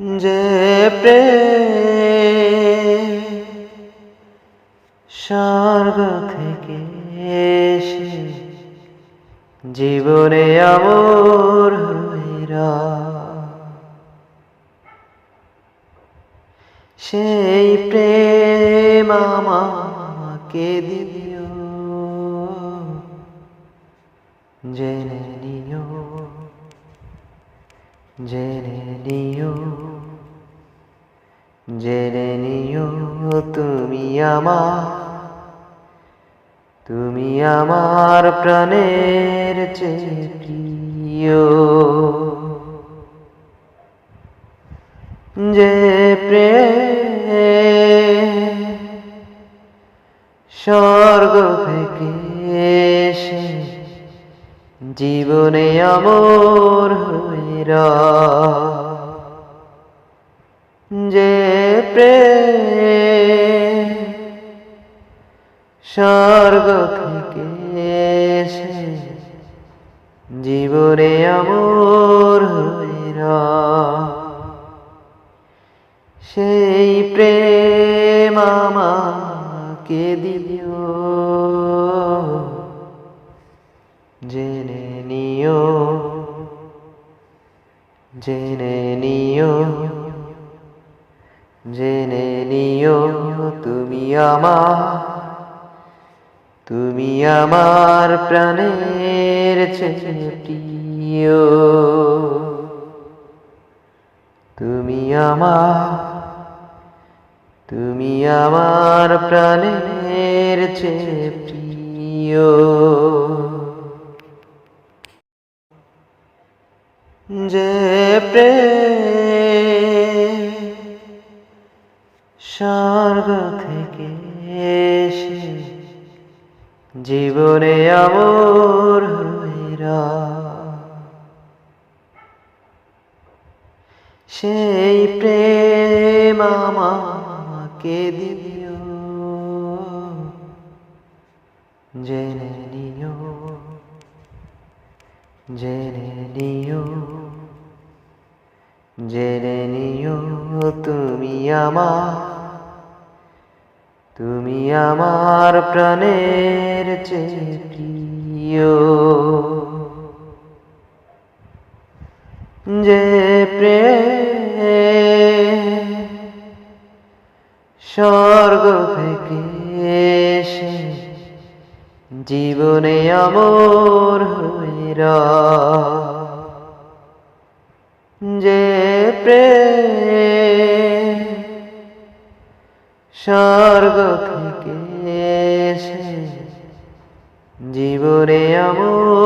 যে প্রেম স্বর্গ থেকে এসে জীবনে আমর হইরা সেই প্রেম আমাকে দিও, জেনে নিও জেনে নিও। জেনে নিও তুমি আমার তুমি আমার প্রাণের চেয়ে যে প্রেম স্বর্গ থেকে এসে জীবনে আমর হইরা যে প্রেম স্বর্গ থেকে এসে জীবনে আমর হইরা সেই প্রেম আমাকে দিও, জেনে নিও জেনে নিও। জেনে নিও তুমি আমার তুমি আমার প্রাণের প্রিয়। তুমি আমার তুমি আমার প্রাণের প্রিয়। যে প্রেম স্বর্গ থেকে এসে জীবনে আমর হইরা। সেই প্রেম আমাকে দিও, জেনে নিও জেনে নিও জেনে নিও তুমি আমার তুমি আমার প্রাণের চেয়ে যে প্রেম স্বর্গ থেকে এসে জীবনে আমর হইরা যে প্রেম স্বর্গ থেকে এসে জীবনে আমর